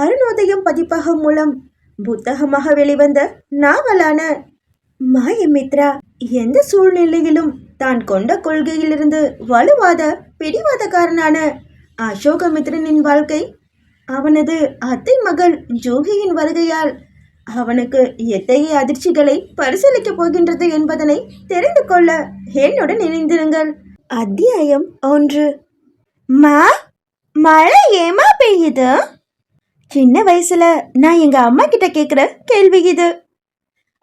அருணோதயம் பதிப்பகம் மூலம் புத்தகமாக வெளிவந்த நாவலான மாயமித்ரா எந்த சூழ்நிலையிலும் தான் கொண்ட கொள்கையிலிருந்து வலுவாத பிடிவாதக்காரனான அசோகமித்ரனின் வாழ்க்கை. அவனது அத்தை மகள் ஜோகியின் வருகையால் அவனுக்கு எத்தகைய அதிர்ச்சிகளை பரிசீலிக்கப் போகின்றது என்பதனை தெரிந்து கொள்ள என்னுடன் இணைந்திருங்கள். அத்தியாயம் ஒன்று. மா மழை ஏமா பெய்யுது? சின்ன வயசுல நான் எங்க அம்மா கிட்ட கேட்குற கேள்வி இது.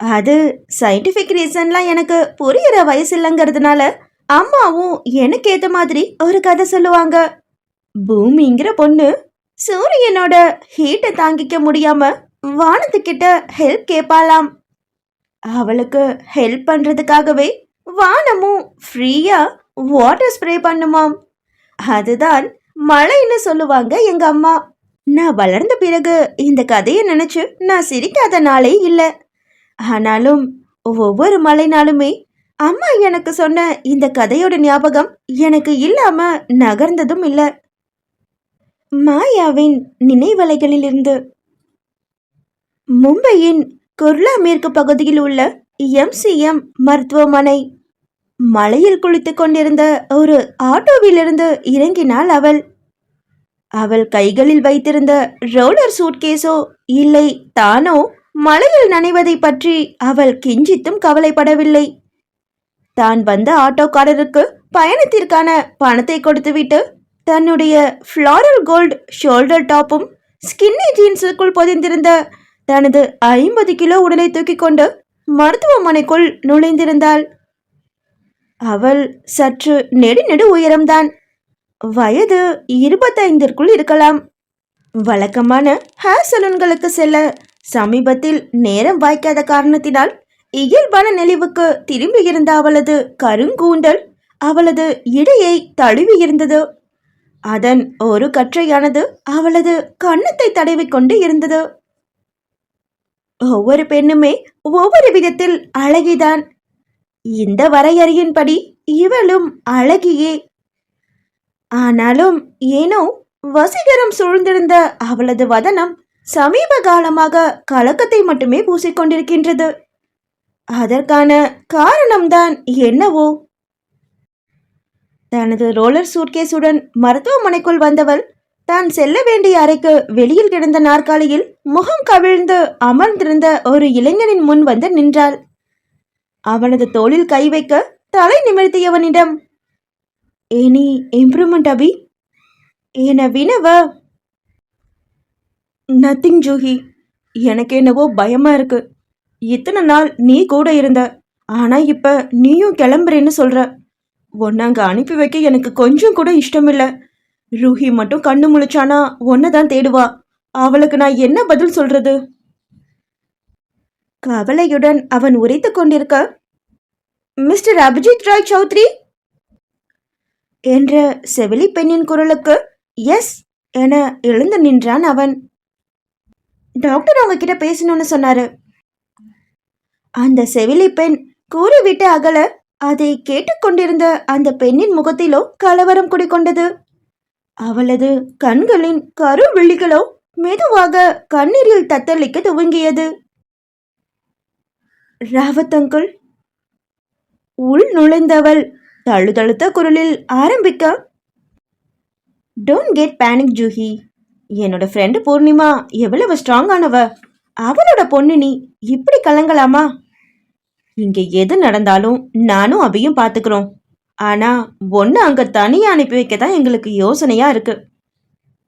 அது சயின்டிஃபிக் ரீசன்லாம் எனக்கு புரியுற வயசு இல்லைங்கிறதுனால அம்மாவும் எனக்கு ஏத்த மாதிரி ஒரு கதை சொல்லுவாங்க. பூமிங்கிற பொண்ணு சூரியனோட ஹீட்டை தாங்கிக்க முடியாம வானத்துக்கிட்ட ஹெல்ப் கேட்பாளாம் அவளுக்கு ஹெல்ப் பண்றதுக்காகவே வானமும் ஃப்ரீயா வாட்டர் ஸ்ப்ரே பண்ணுமாம். அதுதான் மழைன்னு சொல்லுவாங்க எங்க அம்மா. நான் வளர்ந்த பிறகு இந்த கதையை நினைச்சு நான் சிரிக்காத நாளே இல்லை. ஆனாலும் ஒவ்வொரு மழை நாளுமே அம்மா எனக்கு சொன்ன இந்த கதையோட ஞாபகம் எனக்கு இல்லாம நகர்ந்ததும் இல்லை. மாயாவின் நினைவலைகளிலிருந்து மும்பையின் குர்லா மேற்கு பகுதியில் உள்ள எம்சிஎம் மருத்துவமனை மலையில் குளித்துக் கொண்டிருந்த ஒரு ஆட்டோவிலிருந்து இறங்கினாள் அவள். அவள் கைகளில் வைத்திருந்த ரோலர் சூட்கேஸோ இல்லை தானோ? மலையில் நனைவதை பற்றி அவள் கிஞ்சித்தும் கவலைப்படவில்லை. தான் வந்த ஆட்டோக்காரருக்கு பயணத்திற்கான பணத்தை கொடுத்துவிட்டு தன்னுடைய ஃப்ளாரல் கோல்ட் ஷோல்டர் டாப்பும் ஸ்கின்னி ஜீன்ஸுக்குள் பொதிந்திருந்த தனது ஐம்பது கிலோ உடலை தூக்கி கொண்டு மருத்துவமனைக்குள் நுழைந்திருந்தாள். அவள் சற்று நெடு நெடு உயரம்தான். வயது இருபத்தைந்திற்குள் இருக்கலாம். வழக்கமான ஹேர் சலூன்களுக்கு செல்ல சமீபத்தில் நேரம் வாய்க்காத காரணத்தினால் இயல்பான நெளிவுக்கு திரும்பி இருந்த அவளது கருங்கூந்தல் அவளது இடையை தழுவி இருந்தது. அதன் ஒரு கற்றையானது அவளது கன்னத்தை தடவிக் கொண்டு இருந்தது. ஒவ்வொரு பெண்ணுமே ஒவ்வொரு விதத்தில் அழகிதான். இந்த வரையறையின்படி இவளும் அழகியே. ஆனாலும் ஏனோ வசீகரம் சூழ்ந்திருந்த அவளது வதனம் சமீப காலமாக கலக்கத்தை மட்டுமே பூசிக்கொண்டிருக்கின்றது. அதற்கான காரணம்தான் என்னவோ? தனது ரோலர் சூட்கேஸுடன் மருத்துவமனைக்குள் வந்தவள் தான் செல்ல வேண்டிய அறைக்கு வெளியில் கிடந்த நாற்காலியில் முகம் கவிழ்ந்து அமர்ந்திருந்த ஒரு இளைஞனின் முன் வந்து நின்றாள். அவனது தோளில் கை வைக்க தலை நிமிர்த்தியவனிடம் ஏனி இம்ப்ரூவ்மெண்ட் அபி. என வினவ? நத்திங் ஜூஹி. எனக்கு என்னவோ பயமா இருக்கு. இத்தனை நாள் நீ கூட இருந்த. ஆனா இப்ப நீயும் கிளம்புறேன்னு சொல்ற. உன்னை அனுப்பி வைக்க எனக்கு கொஞ்சம் கூட இஷ்டமில்ல. ரூஹி மட்டும் கண்ணு முழிச்சானா உன்னை தான் தேடுவா. அவளுக்கு நான் என்ன பதில் சொல்றது? கவலையுடன் அவன் உரைத்து கொண்டிருக்க மிஸ்டர் அபிஜித் ராய் சௌத்ரி? என்ற செவிலி பெண்ணின் குரலுக்கு எஸ் என எழுந்து நின்றான் அவன். டாக்டர் அவங்க கிட்ட பேசணும்னு சொன்னாரு. அந்த செவிலி பெண் கூறிவிட்டு அகல அதை கேட்டுக்கொண்டிருந்த அந்த பெண்ணின் முகத்திலோ கலவரம் குடிக்கொண்டது அவளது கண்களின் கரு விழிகளோ மெதுவாக கண்ணீரில் தத்தளிக்க துவங்கியது. ராவத்தங்குள் உள் நுழைந்தவள் தழுதழுத்த குரலில் ஆரம்பிக்க. டோன்ட் கெட் பேனிக் ஜூஹி என்னோட ஃப்ரெண்டு பூர்ணிமா எவ்வளவு ஸ்ட்ராங்கானவ அவளோட பொண்ணு நீ இப்படி கலங்கலாமா? இங்க எது நடந்தாலும் நானும் அவையும் பாத்துக்கிறோம். ஆனா ஒன்னு அங்க தனியா அனுப்பி வைக்க தான் எங்களுக்கு யோசனையா இருக்கு.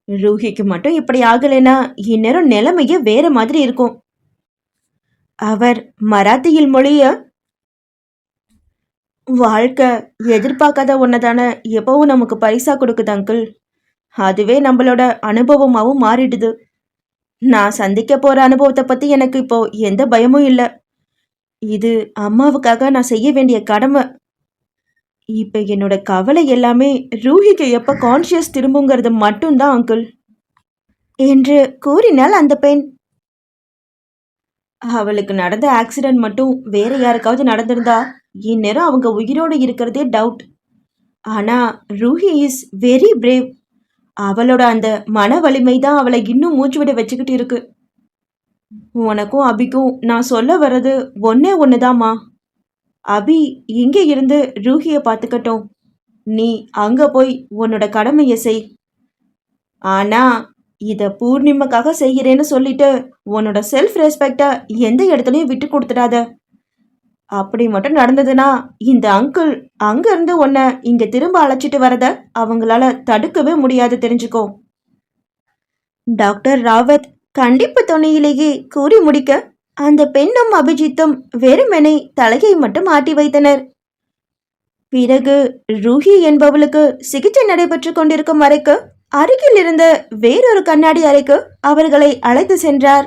ரூஹிக்கு மட்டும் இப்படி ஆகலைன்னா இந்நேரம் நிலைமையே வேற மாதிரி இருக்கும். அவர் மராத்தியில் மொழிய வாழ்க்கை எதிர்பார்க்காத ஒன்று தானே எப்பவும் நமக்கு பரிசா கொடுக்குது அங்கிள் அதுவே நம்மளோட அனுபவமாகவும் மாறிடுது. நான் சந்திக்க போற அனுபவத்தை பத்தி எனக்கு இப்போ எந்த பயமும் இல்லை. இது அம்மாவுக்காக நான் செய்ய வேண்டிய கடமை. இப்போ என்னோட கவலை எல்லாமே ரூஹிக்கு எப்ப கான்ஷியஸ் திரும்புங்கிறது மட்டும்தான் அங்கிள் என்று கூறினாள் அந்த பெண். அவளுக்கு நடந்த ஆக்சிடென்ட் மட்டும் வேற யாருக்காவது நடந்திருந்தா? இந்நேரம் அவங்க உயிரோடு இருக்கிறதே டவுட் ஆனால் ரூஹி இஸ் வெரி பிரேவ் அவளோட அந்த மன வலிமை தான் அவளை இன்னும் மூச்சு விட வச்சுக்கிட்டு இருக்கு. உனக்கும் அபிக்கும் நான் சொல்ல வர்றது ஒன்னே ஒண்ணுதாம்மா. அபி இங்கே இருந்து ரூஹியை பார்த்துக்கட்டும். நீ அங்கே போய் உன்னோட கடமையை செய். ஆனால் இதை பூர்ணிமக்காக செய்கிறேன்னு சொல்லிட்டு உன்னோட செல்ஃப் ரெஸ்பெக்டை எந்த இடத்துலையும் விட்டு கொடுத்துடாத. அப்படி மட்டும் நடந்ததுன்னா இந்த அங்கிள் அங்கிருந்து உன்னை இங்க திரும்ப அழைச்சிட்டு வரத அவங்களால தடுக்கவே முடியாது தெரிஞ்சுக்கோ. டாக்டர் ராவத் கண்டிப்பு துணையிலேயே கூறி முடிக்க அந்த பெண்ணும் அபிஜித்தும் வெறுமெனை தலையை மட்டும் ஆட்டி வைத்தனர். பிறகு ரூஹி என்பவளுக்கு சிகிச்சை நடைபெற்று கொண்டிருக்கும் அறைக்கு அருகில் இருந்த வேறொரு கண்ணாடி அறைக்கு அவர்களை அழைத்து சென்றார்.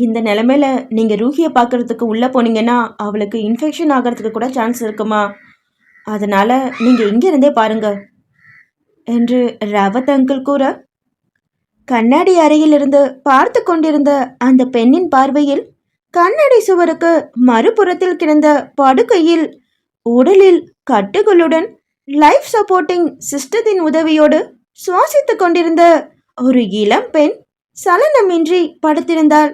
இந்த நிலமையில நீங்கள் ரூஹியை பார்க்கறதுக்கு உள்ளே போனீங்கன்னா அவளுக்கு இன்ஃபெக்ஷன் ஆகிறதுக்கு கூட சான்ஸ் இருக்குமா? அதனால நீங்கள் இங்க இருந்தே பாருங்க. என்று ரவத் அங்கிள் கூற கண்ணாடி அறையிலிருந்து பார்த்து கொண்டிருந்த அந்த பெண்ணின் பார்வையில் கண்ணாடி சுவருக்கு மறுபுறத்தில் கிடந்த படுக்கையில் உடலில் கட்டுகளுடன் லைஃப் சப்போர்ட்டிங் சிஸ்டத்தின் உதவியோடு சுவாசித்துக் கொண்டிருந்த ஒரு இளம் பெண் சலனமின்றி படுத்திருந்தாள்.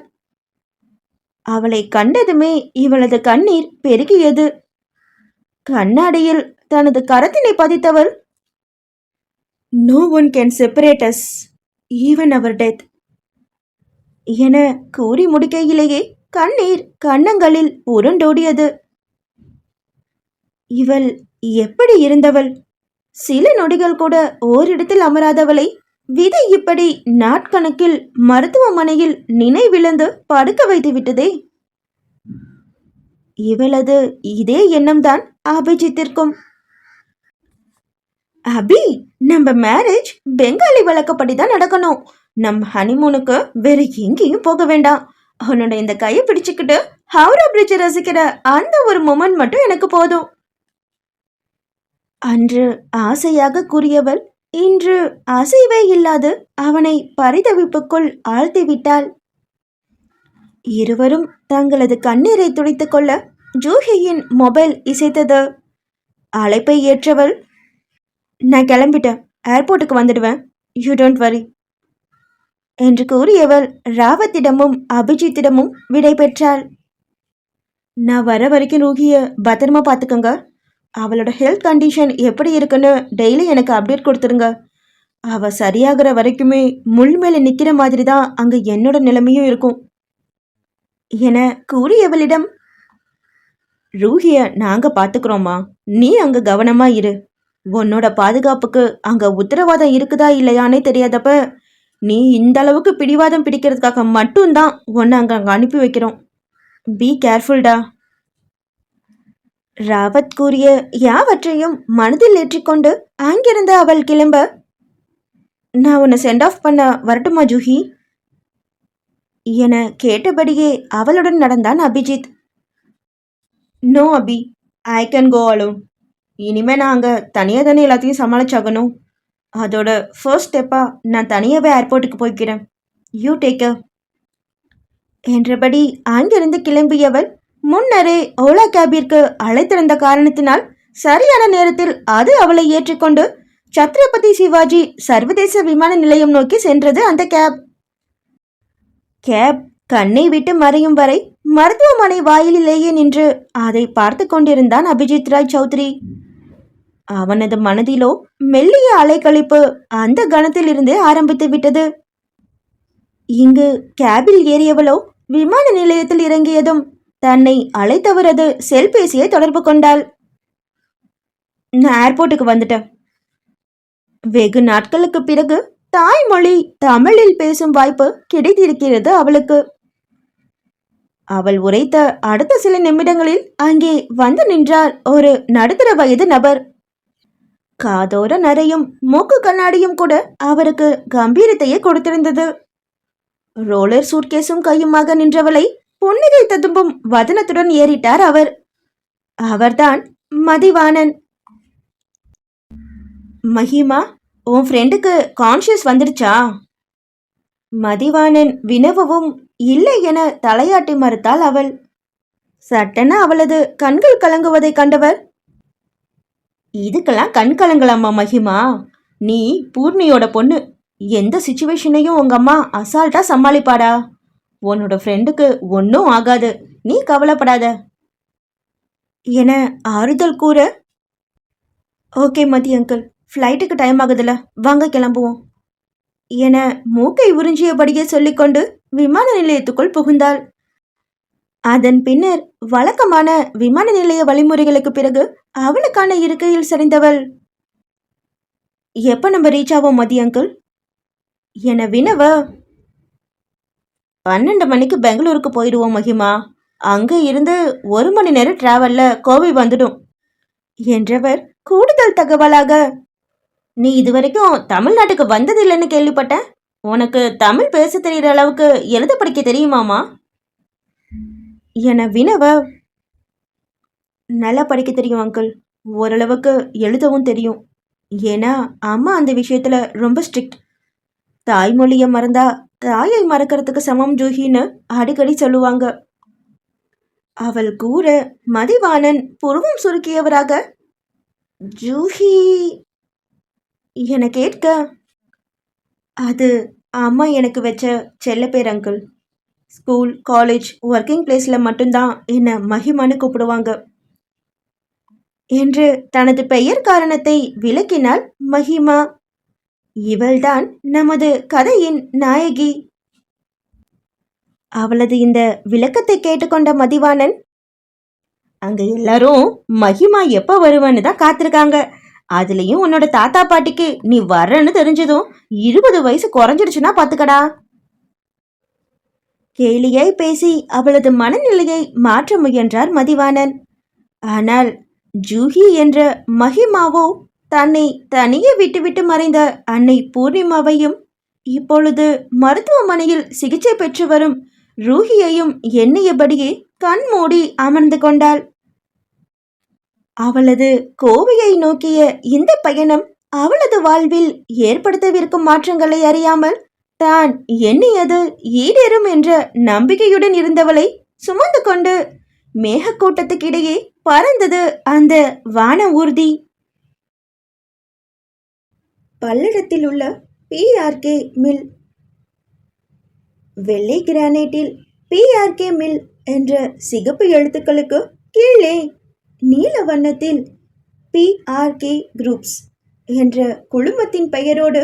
அவளை கண்டதுமே இவளது கண்ணீர் பெருகியது. கண்ணாடியில் தனது கரத்தினை பதித்தவள் no one can separate us even our death என கூறி முடிக்கையிலேயே கண்ணீர் கன்னங்களில் உருண்டோடியது. இவள் எப்படி இருந்தவள்? சில நொடிகள் கூட ஓரிடத்தில் அமராதவளை விதி இப்படி நாட்கணக்கில் மருத்துவமனையில் நினைவிழந்து படுக்க வைத்து விட்டதே? இவளது இதே எண்ணம்தான் அபிஜித்திற்கும். அபி நம்ம மேரேஜ் பெங்காலி வழக்கப்படி தான் நடக்கணும். நம் ஹனிமூனுக்கு வேற எங்கேயும் போக வேண்டாம். உன்னோட இந்த கையை பிடிச்சுக்கிட்டு ஹவுரா பிரிட்ஜை ரசிக்கிற அந்த ஒரு மொமெண்ட் மட்டும் எனக்கு போதும். அன்று ஆசையாக கூறியவள் இன்று அசைவே இல்லாது அவனை பரிதவிப்புக்குள் ஆழ்த்திவிட்டாள். இருவரும் தங்களது கண்ணீரை துடைத்துக் கொள்ள ஜூஹியின் மொபைல் இசைத்தது. அழைப்பை ஏற்றவள் நான் கிளம்பிட்டேன். ஏர்போர்ட்டுக்கு வந்துடுவேன். யூ டோன்ட் வரி என்று கூறியவள் ராவத்திடமும் அபிஜித்திடமும் விடை பெற்றாள் நான் வர வரைக்கும் ரூகிய பத்திரமா பார்த்துக்கோங்க. அவளோட ஹெல்த் கண்டிஷன் எப்படி இருக்குன்னு டெய்லி எனக்கு அப்டேட் கொடுத்துருங்க. அவள் சரியாகிற வரைக்குமே முள் மேலே நிற்கிற மாதிரி தான் அங்கே என்னோட நிலைமையும் இருக்கும். என கூறியவளிடம் ரூஹிய நாங்கள் பார்த்துக்குறோம்மா நீ அங்கே கவனமாக இரு. உன்னோட பாதுகாப்புக்கு அங்கே உத்தரவாதம் இருக்குதா இல்லையானே தெரியாதப்ப நீ இந்த அளவுக்கு பிடிவாதம் பிடிக்கிறதுக்காக மட்டும்தான் உன்னை அங்கே அங்கே அனுப்பி வைக்கிறோம். பி கேர்ஃபுல்டா ராவத் கூறிய யாவற்றையும் மனதில் ஏற்றிக்கொண்டு அங்கிருந்து அவள் கிளம்ப. நான் உன்னை சென்ட் ஆஃப் பண்ண வரட்டுமா ஜூஹி? என கேட்டபடியே அவளுடன் நடந்தான் Abhijit. No Abhi. I can go alone இனிமே நாங்கள் தனியாக தானே எல்லாத்தையும் சமாளிச்சாகணும். அதோட ஃபர்ஸ்ட் ஸ்டெப்பாக நான் தனியாகவே ஏர்போர்ட்டுக்கு போய்க்கிறேன். யூ டேக் என்றபடி அங்கிருந்து கிளம்பியவள் முன்னரே ஓலா கேபிற்கு அழைத்திருந்த காரணத்தினால் சரியான நேரத்தில் அது அவளை ஏற்றிக்கொண்டு சத்ரபதி சிவாஜி சர்வதேச விமான நிலையம் நோக்கி சென்றது அந்த கேப். கேப் கண்ணை விட்டு மறையும் வரை மருத்துவமனை வாயிலிலேயே நின்று அதை பார்த்து கொண்டிருந்தான் அபிஜித் ராய் சௌத்ரி. அவனது மனதிலோ மெல்லிய அலைக்கழிப்பு அந்த கணத்திலிருந்தே ஆரம்பித்து விட்டது. இங்கு கேபில் ஏறியவளோ விமான நிலையத்தில் இறங்கியதும் தன்னை அழைத்தவரது செல்பேசியை தொடர்பு கொண்டாள். நான் ஏர்போர்ட்டுக்கு வந்துட்டேன். வெகு நாட்களுக்கு பிறகு தாய்மொழி தமிழில் பேசும் வாய்ப்பு கிடைத்திருக்கிறது அவளுக்கு. அவள் உரைத்த அடுத்த சில நிமிடங்களில் அங்கே வந்து நின்றார் ஒரு நடுத்தர வயது நபர். காதோர நரையும் மூக்கு கண்ணாடியும் கூட அவருக்கு கம்பீரத்தையே கொடுத்திருந்தது. ரோலர் சூட்கேஸும் கையுமாக நின்றவளை புன்னகை ததும்பும் வதனத்துடன் ஏறிட்டார் அவர். அவர்தான் மதிவாணன். மஹிமா உன் ஃப்ரெண்டுக்கு கான்ஷியஸ் வந்துடுச்சா? மதிவாணன் வினவவும் இல்லை என தலையாட்டி மறுத்தாள் அவள். சட்டென அவளது கண்கள் கலங்குவதை கண்டவர். இதுக்கெல்லாம் கண் கலங்கலாமா மகிமா? நீ பூர்ணியோட பொண்ணு. எந்த சுச்சுவேஷனையும் உங்க அம்மா அசால்ட்டா சமாளிப்பாடா? உன்னோட ஃப்ரெண்டுக்கு ஒன்றும் ஆகாது. நீ கவலைப்படாத. என ஆறுதல் கூற ஓகே மதி அங்கிள் ஃப்ளைட்டுக்கு டைம் ஆகுதுல. வாங்க கிளம்புவோம். என மூக்கை உறிஞ்சியபடியே சொல்லிக்கொண்டு விமான நிலையத்துக்குள் புகுந்தாள். அதன் பின்னர் வழக்கமான விமான நிலைய வழிமுறைகளுக்கு பிறகு அவளுக்கான இருக்கையில் சரிந்தவள். எப்போ நம்ம ரீச் ஆவோம் மதி அங்கிள் என வினவ பன்னெண்டு மணிக்கு பெங்களூருக்கு போயிடுவோம் மகிமா. அங்கே இருந்து ஒரு மணி நேரம் டிராவலில் கோவை வந்துடும். என்றவர் கூடுதல் தகவலாக நீ இதுவரைக்கும் தமிழ்நாட்டுக்கு வந்ததில்லைன்னு கேள்விப்பட்டேன் உனக்கு தமிழ் பேச தெரிகிற அளவுக்கு எழுத படிக்க தெரியுமாமா? என வினவ நல்லா படிக்க தெரியும் அங்கிள். ஓரளவுக்கு எழுதவும் தெரியும். ஏன்னா அம்மா அந்த விஷயத்துல ரொம்ப ஸ்ட்ரிக்ட் தாய்மொழியை மறந்தா தாயை மறக்கிறதுக்கு சமம் ஜூஹின்னு அடிக்கடி சொல்லுவாங்க. அவள் கூற மதிவாணன் புருவம் சுருக்கியவராக? ஜூஹி. என கேட்க அது அம்மா எனக்கு வச்ச செல்ல பேர் அங்கிள். ஸ்கூல் காலேஜ் ஒர்க்கிங் பிளேஸில் மட்டும்தான் என்னை மகிமான்னு கூப்பிடுவாங்க. என்று தனது பெயர் காரணத்தை விளக்கினால் மஹிமா இவள்தான் நமது கதையின் நாயகி. அவளது இந்த விளக்கத்தை கேட்டுக்கொண்ட மதிவாணன் அங்க எல்லாரும் மகிமா எப்ப வருவான்னு தான் காத்திருக்காங்க. அதுலயும் உன்னோட தாத்தா பாட்டிக்கு நீ வர்றன்னு தெரிஞ்சதும் இருபது வயசு குறைஞ்சிடுச்சுன்னா பாத்துக்கடா. கேலியாய் பேசி அவளது மனநிலையை மாற்ற முயன்றார் மதிவாணன். ஆனால் ஜூஹி என்ற மஹிமாவோ தன்னை தனியே விட்டுவிட்டு மறைந்த அன்னை பூர்ணிமாவையும் இப்பொழுது மருத்துவமனையில் சிகிச்சை பெற்று வரும் ரூஹியையும் எண்ணியபடியே கண் மூடி அமர்ந்து கொண்டாள். அவளது கோவையை நோக்கிய இந்த பயணம் அவளது வாழ்வில் ஏற்படுத்தவிருக்கும் மாற்றங்களை அறியாமல் தான் எண்ணியது ஈடேறும் என்ற நம்பிக்கையுடன் இருந்தவளை சுமந்து கொண்டு மேகக்கூட்டத்துக்கிடையே பறந்தது அந்த வான ஊர்தி பல்லடத்தில் உள்ள பிஆர்கே மில் வெள்ளை கிரானைட்டில் பிஆர்கே மில் என்ற சிகப்பு எழுத்துக்களுக்கு கீழே நீல வண்ணத்தில் பிஆர்கே குரூப்ஸ் என்ற குழுமத்தின் பெயரோடு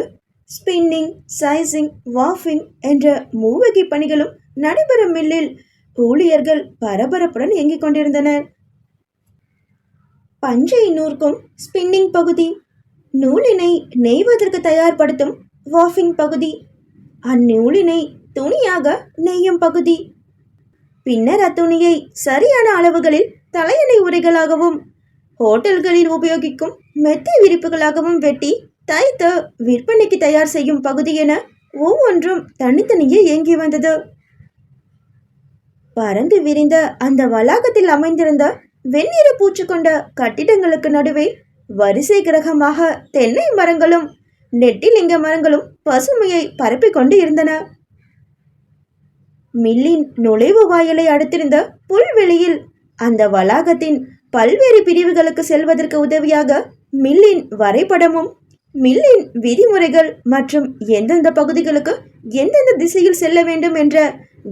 ஸ்பின்னிங் சைசிங் வாஃபிங் என்ற மூவகை பணிகளும் நடைபெறும் மில்லில் ஊழியர்கள் பரபரப்புடன் இயங்கிக் கொண்டிருந்தனர். பஞ்சை நூற்கும் ஸ்பின்னிங் பகுதி நூலினை நெய்வதற்கு தயார்படுத்தும் வாஃபிங் பகுதி. அந்நூலினை துணியாக நெய்யும் பகுதி. பின்னர் அத்துணியை சரியான அளவுகளில் தலையணை உரைகளாகவும் ஹோட்டல்களில் உபயோகிக்கும் மெத்தை விரிப்புகளாகவும் வெட்டி தைத்து விற்பனைக்கு தயார் செய்யும் பகுதி என ஒவ்வொன்றும் தனித்தனியே இயங்கி வந்தது. பறந்து விரிந்த அந்த வளாகத்தில் அமைந்திருந்த வெண்ணிற பூச்சி கொண்ட கட்டிடங்களுக்கு நடுவே வரிசை கிரகமாக தென்னை மரங்களும் நெட்டிலிங்க மரங்களும் பசுமையை பரப்பிக் கொண்டு இருந்தன. மில்லின் நுழைவு வாயிலை அடுத்திருந்த புல்வெளியில் அந்த வளாகத்தின் பல்வேறு பிரிவுகளுக்கு செல்வதற்கு உதவியாக மில்லின் வரைபடமும் மில்லின் விதிமுறைகள் மற்றும் எந்தெந்த பகுதிகளுக்கு எந்தெந்த திசையில் செல்ல வேண்டும் என்ற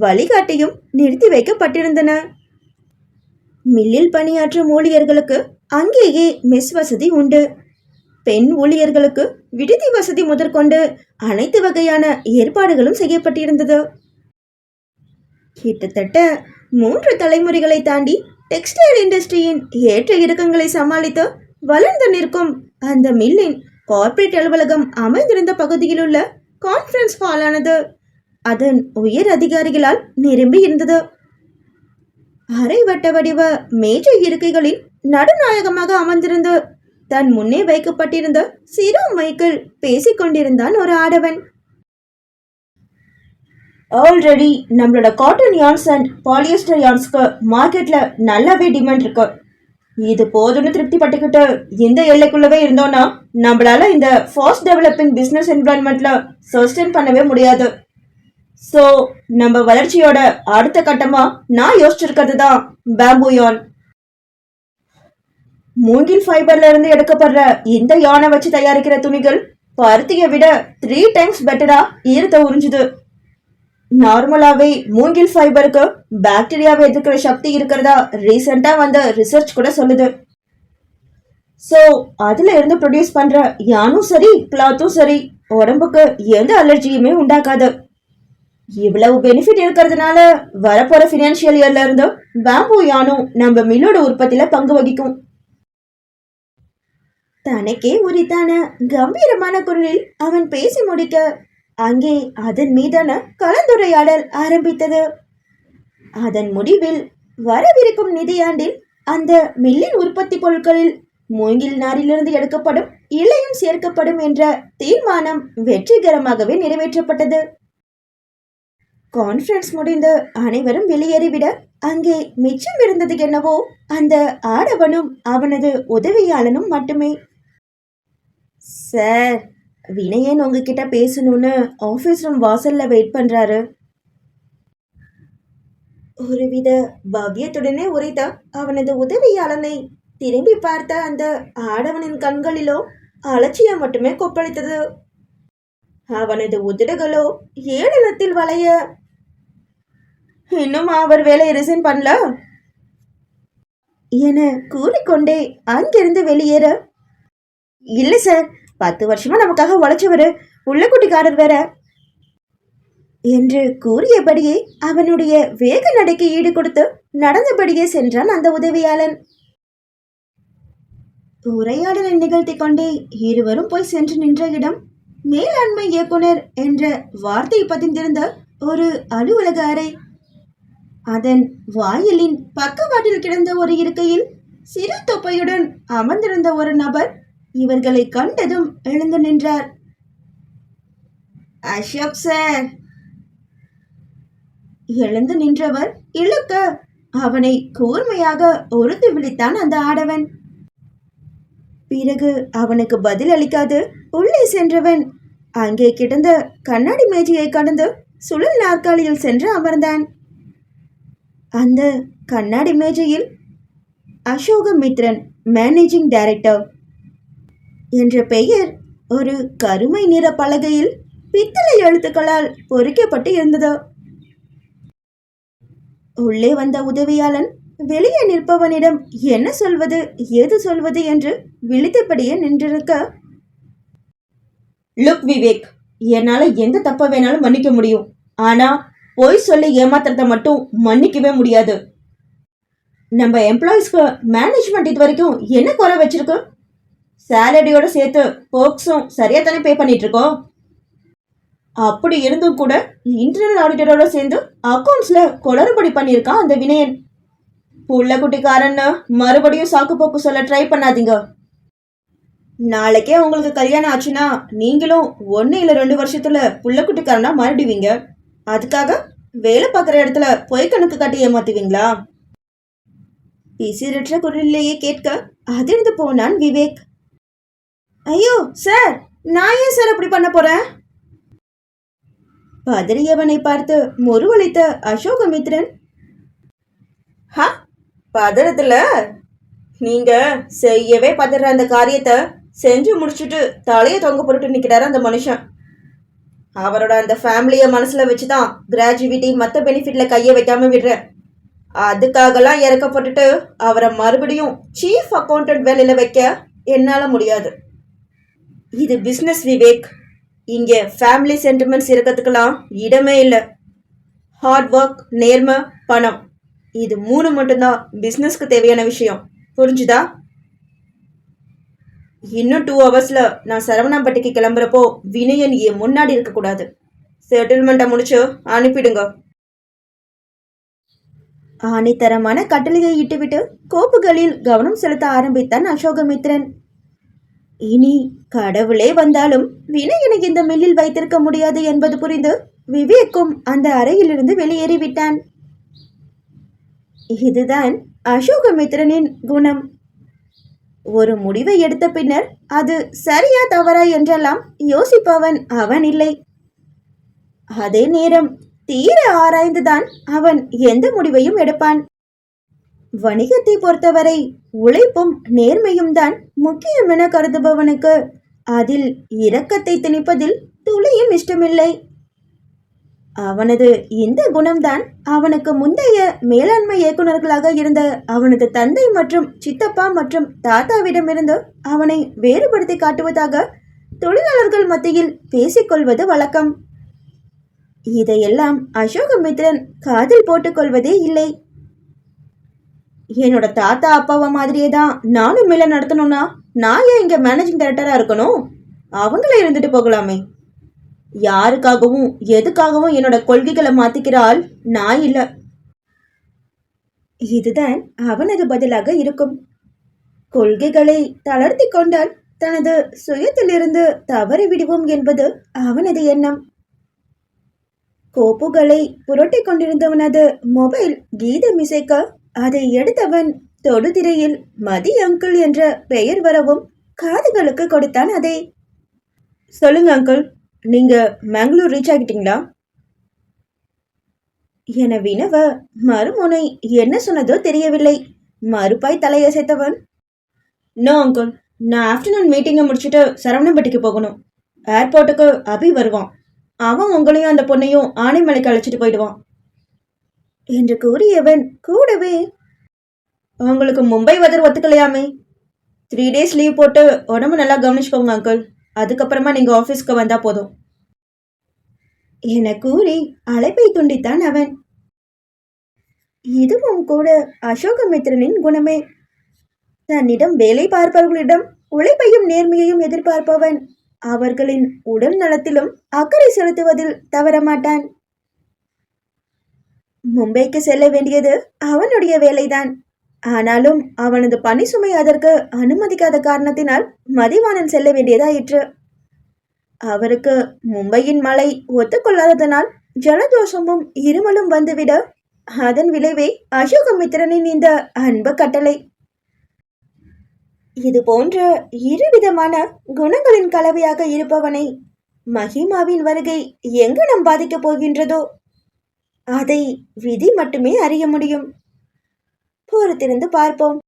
வழிகாட்டியும் நிறுத்தி வைக்கப்பட்டிருந்தன. மில்லில் பணியாற்றும் ஊழியர்களுக்கு அங்கேயே மெஸ் வசதி உண்டு. பெண் ஊழியர்களுக்கு விடுதி வசதி முதற்கொண்டு அனைத்து வகையான ஏற்பாடுகளும் செய்யப்பட்டிருந்தது. கிட்டத்தட்ட மூன்று தலைமுறைகளை தாண்டி டெக்ஸ்டைல் இண்டஸ்ட்ரியின் ஏற்ற இறக்கங்களை சமாளித்து வளர்ந்து நிற்கும் அந்த மில்லின் கார்ப்பரேட் அலுவலகம் அமைந்திருந்த பகுதியில் உள்ள கான்ஃபரன்ஸ் ஹாலானது அதன் உயர் அதிகாரிகளால் நிரம்பி இருந்தது அரை வட்ட வடிவ மேஜை இருக்கைகளில் நடுநாயகமாக அமர்ந்திருந்து தன் முன்னே வைக்கப்பட்டிருந்த சிறு மைக்கிள் பேசிக்கொண்டிருந்தான் ஒரு ஆடவன். ஆல்ரெடி நம்மளோட காட்டன் யான்ஸ் அண்ட் பாலியஸ்டர் யான்ஸ்க்கு மார்க்கெட்ல நல்லாவே டிமாண்ட் இருக்கு. இது போதும்னு திருப்தி பட்டுக்கிட்டு இந்த எல்லைக்குள்ளவே இருந்தோம்னா நம்மளால இந்த ஃபாஸ்ட் டெவலப்பிங் பிஸ்னஸ் என்வரான்மெண்ட்ல சஸ்டெயின் பண்ணவே முடியாது. ஸோ நம்ம வளர்ச்சியோட அடுத்த கட்டமா நான் யோசிச்சிருக்கிறது தான் பேம்பு யான் மூங்கில் ஃபைபர்ல இருந்து எடுக்கப்படுற இந்த யானை வச்சு தயாரிக்கிற துணிகள் பருத்தியை விட த்ரீ டைம்ஸ் பெட்டரா ஈரத்தை உறிஞ்சுது. நார்மலாவே மூங்கில் ஃபைபருக்கு பாக்டீரியாவை எதிர்க்கிற சக்தி இருக்கிறதா ரீசெண்டா வந்த ரிசர்ச் கூட சொல்லுது. ஸோ அதுல இருந்து ப்ரொடியூஸ் பண்ற யானும் சரி கிளாத்தும் சரி உடம்புக்கு எந்த அலர்ஜியுமே உண்டாக்காது. இவ்வளவு பெனிஃபிட் இருக்கிறதுனால வரப்போற ஃபினான்ஷியல் இயர்ல இருந்து பேம்பு யானும் நம்ம மில்லோட உற்பத்தியில பங்கு வகிக்கும். தனக்கே உரித்தான கம்பீரமான குரலில் அவன் பேசி முடிக்க அங்கே அதன் மீதான கலந்துரையாடல் ஆரம்பித்தது. அதன் முடிவில் வரவிருக்கும் நிதியாண்டில் அந்த மில்லின் உற்பத்தி பொருட்களில் மூங்கில் நாரிலிருந்து எடுக்கப்படும் இலையும் சேர்க்கப்படும் என்ற தீர்மானம் வெற்றிகரமாகவே நிறைவேற்றப்பட்டது. கான்ஃபரன்ஸ் முடிந்து அனைவரும் வெளியேறிவிட அங்கே மிச்சம் இருந்தது என்னவோ அந்த ஆடவனும் அவனது உதவியாளனும் மட்டுமே. சார் வினயன் உங்ககிட்ட பேசணும்னு ஆஃபீஸ் ரூம் வாசல்ல வெயிட் பண்றாரு. ஒருவித பவ்யத்துடனே உரைத்த அவனது உதவியாளனை திரும்பி பார்த்த அந்த ஆடவனின் கண்களிலோ அலட்சியம் மட்டுமே கொப்பளித்தது. அவனது உதடுகளோ ஏளனத்தில் வளைய. இன்னும் அவர் வேலையை ரிசைன் பண்ணல? என கூறிக்கொண்டே அங்கிருந்து வெளியேற இல்லை சார் பத்து வருஷமா நமக்காக உழைச்சவரு உள்ளக்குட்டிக்காரர் வேற. என்று கூறியபடியே அவனுடைய வேக நடைக்கு ஈடு கொடுத்து நடந்தபடியே சென்றான் அந்த உதவியாளன். உரையாடலை நிகழ்த்தி கொண்டே இருவரும் போய் சென்று நின்ற இடம் மேலாண்மை இயக்குனர் என்ற வார்த்தை பதிந்திருந்த ஒரு அலுவலக அறை. அதன் வாயிலின் பக்கவாட்டில் கிடந்த ஒரு இருக்கையில் சிறு தொப்பையுடன் அமர்ந்திருந்த ஒரு நபர் இவர்களை கண்டதும் எழுந்து நின்றார். அசோக் சார். எழுந்து நின்றவர் இழுக்க. அவனை கூர்மையாக ஒருத்து விழித்தான் அந்த ஆடவன். பிறகு அவனுக்கு பதில் அளிக்காது உள்ளே சென்றவன். அங்கே கிடந்த கண்ணாடி மேஜையை கடந்து சுழல் நாற்காலியில் சென்று அமர்ந்தான். அந்த கண்ணாடி மேஜையில் அசோக மித்ரன் மேனேஜிங் டைரக்டர் என்ற பெயர் ஒரு கருமை நிற பலகையில் பித்தளை எழுத்துக்களால் பொறிக்கப்பட்டு இருந்தது. உள்ளே வந்த உதவியாளன் வெளியே நிற்பவனிடம் என்ன சொல்வது ஏது சொல்வது என்று விழித்தபடியே நின்றிருக்க லுக் விவேக் என்னால எந்த தப்ப வேணாலும் மன்னிக்க முடியும். ஆனா பொய் சொல்லி ஏமாத்துறத மட்டும் மன்னிக்கவே முடியாது. நம்ம எம்ப்ளாயிஸ்க்கு மேனேஜ்மெண்ட் இது வரைக்கும் என்ன குறை வச்சிருக்கோம் சேலரியோட சேர்த்து போக்ஸும் சரியா தானே பே பண்ணிட்டு இருக்கோம் அப்படி இருந்தும் கூட இன்டர்னல் ஆடிட்டரோட சேர்ந்து அக்கௌண்ட்ஸில் குளறுபடி பண்ணியிருக்கான் அந்த வினயன். புள்ளக்குட்டிக்காரன்னு மறுபடியும் சாக்கு போக்கு சொல்ல ட்ரை பண்ணாதீங்க. நாளைக்கே உங்களுக்கு கல்யாணம் ஆச்சுன்னா நீங்களும் ஒன்று இல்லை ரெண்டு வருஷத்துல புள்ளக்குட்டிக்காரனா மாறிடுவீங்க. அதுக்காக வேலை பார்க்குற இடத்துல பொய் கணக்கு காட்டி ஏமாத்துவீங்களா? பிசிறற்ற குரலிலேயே கேட்க அதிர்ந்து போனான் விவேக். ஐயோ சார் நான் ஏன் சார் அப்படி பண்ண போறேன்? பதறியவனை பார்த்து முருவளித்த அசோகமித்ரன் ஹா பதறதுல நீங்க செய்யவே பதற அந்த காரியத்தை செஞ்சு முடிச்சுட்டு தலையை தொங்க போட்டு நிக்கிறாரு அந்த மனுஷன். அவரோட அந்த ஃபேமிலியை மனசுல வச்சுதான் கிராஜுவிட்டி மற்ற பெனிஃபிட்ல கையை வைக்காம விடுறேன். அதுக்காகலாம் இறக்கப்பட்டுட்டு அவரை மறுபடியும் சீஃப் அக்கௌண்டன்ட் வேலையில வைக்க என்னால முடியாது. இது பிஸ்னஸ் விவேக் இங்கே ஃபேமிலி சென்டிமெண்ட்ஸ் இருக்கிறதுக்கெல்லாம் இடமே இல்லை. ஹார்ட் ஒர்க் நேர்மை பணம். இது மூணு மட்டும்தான் பிஸ்னஸ்க்கு தேவையான விஷயம். புரிஞ்சுதா? இன்னும் டூ ஹவர்ஸில் நான் சரவணாம்பட்டிக்கு கிளம்புறப்போ வினயன் என் முன்னாடி இருக்கக்கூடாது. செட்டில்மெண்ட்டை முடிச்சு அனுப்பிடுங்க. ஆணித்தரமான கட்டளையை இட்டுவிட்டு கோப்புகளில் கவனம் செலுத்த ஆரம்பித்தான் அசோகமித்ரன். இனி கடவுளே வந்தாலும் வினயனை இந்த மில்லில் வைத்திருக்க முடியாது என்பது புரிந்து விவேக்கும் அந்த அறையிலிருந்து வெளியேறிவிட்டான். இதுதான் அசோகமித்திரனின் குணம். ஒரு முடிவை எடுத்த பின்னர் அது சரியா தவறா என்றெல்லாம் யோசிப்பவன் அவன் இல்லை. அதே நேரம் தீர ஆராய்ந்துதான் அவன் எந்த முடிவையும் எடுப்பான். வணிகத்தை பொறுத்தவரை உழைப்பும் நேர்மையும் தான் முக்கியம் என கருதுபவனுக்கு. அதில் இரக்கத்தை திணிப்பதில் துளியும் இஷ்டமில்லை. அவனது இந்த குணம்தான் அவனுக்கு முந்தைய மேலாண்மை இயக்குநர்களாக இருந்த அவனது தந்தை மற்றும் சித்தப்பா மற்றும் தாத்தாவிடமிருந்து அவனை வேறுபடுத்தி காட்டுவதாக தொழிலாளர்கள் மத்தியில் பேசிக்கொள்வது வழக்கம். இதையெல்லாம் அசோகமித்ரன் காதில் போட்டுக்கொள்வதே இல்லை. என்னோட தாத்தா அப்பாவை மாதிரியே தான் நானும் மில்ல நடத்தணும்னா நான் ஏன் இங்க மேனேஜிங் டைரக்டரா இருக்கணும்? அவங்களே இருந்துட்டு போகலாமே. யாருக்காகவும் எதுக்காகவும் என்னோட கொள்கைகளை மாத்திக்கிறாள் நான் இல்ல. இதுதான் அவனது பதிலாக இருக்கும். கொள்கைகளை தளர்த்தி கொண்டால் தனது சுயத்திலிருந்து தவறி விடுவோம் என்பது அவனது எண்ணம். கோப்புகளை புரட்டிக் கொண்டிருந்தவனது மொபைல் கீதம் இசைக்க அதை எடுத்தவன் தொடுதிரையில் மதி அங்கிள் என்ற பெயர் வரவும் காதுகளுக்கு கொடுத்தான் அதை. சொல்லுங்க அங்கிள் நீங்க மேங்களூர் ரீச் ஆகிட்டீங்களா? என வினவ மறுமுனை என்ன சொன்னதோ தெரியவில்லை. மறுப்பாய் தலையசைத்தவன் நோ அங்கிள் நான் ஆஃப்டர்நூன் மீட்டிங்கை முடிச்சுட்டு சரவணம்பட்டிக்கு போகணும். ஏர்போர்ட்டுக்கு அபி வருவான். அவன் உங்களையும் அந்த பொண்ணையும் ஆனைமலைக்கு அழைச்சிட்டு போயிடுவான். என்று கூறியவன் கூடவே. உங்களுக்கு மும்பை வெதர் ஒத்துக்கலையாமே? த்ரீ டேஸ் லீவ் போட்டு உடம்பு நல்லா கவனிச்சுக்கோங்க அங்கிள் அதுக்கப்புறமா நீங்கள் ஆஃபீஸ்க்கு வந்தால் போதும். என கூறி அழைப்பை துண்டித்தான் அவன். இதுவும் கூட அசோகமித்திரனின் குணமே. தன்னிடம் வேலை பார்ப்பவர்களிடம் உழைப்பையும் நேர்மையையும் எதிர்பார்ப்பவன் அவர்களின் உடல் நலத்திலும் அக்கறை செலுத்துவதில் தவறமாட்டான். மும்பைக்கு செல்ல வேண்டியது அவனுடைய வேலைதான். ஆனாலும் அவனது பணி சுமை அதற்கு அனுமதிக்காத காரணத்தினால் மதிவாணன் செல்ல வேண்டியதாயிற்று. அவருக்கு மும்பையின் மழை ஒத்துக்கொள்ளாததனால் ஜலதோஷமும் இருமலும் வந்துவிட. அதன் விளைவே அசோகமித்திரனின் இந்த அன்பு கட்டளை. இது போன்ற இருவிதமான குணங்களின் கலவையாக இருப்பவனை மகிமாவின் வருகை எங்கனம் பாதிக்கப் போகின்றதோ அதை விதி மட்டுமே அறிய முடியும். பொறுத்திருந்து பார்ப்போம்.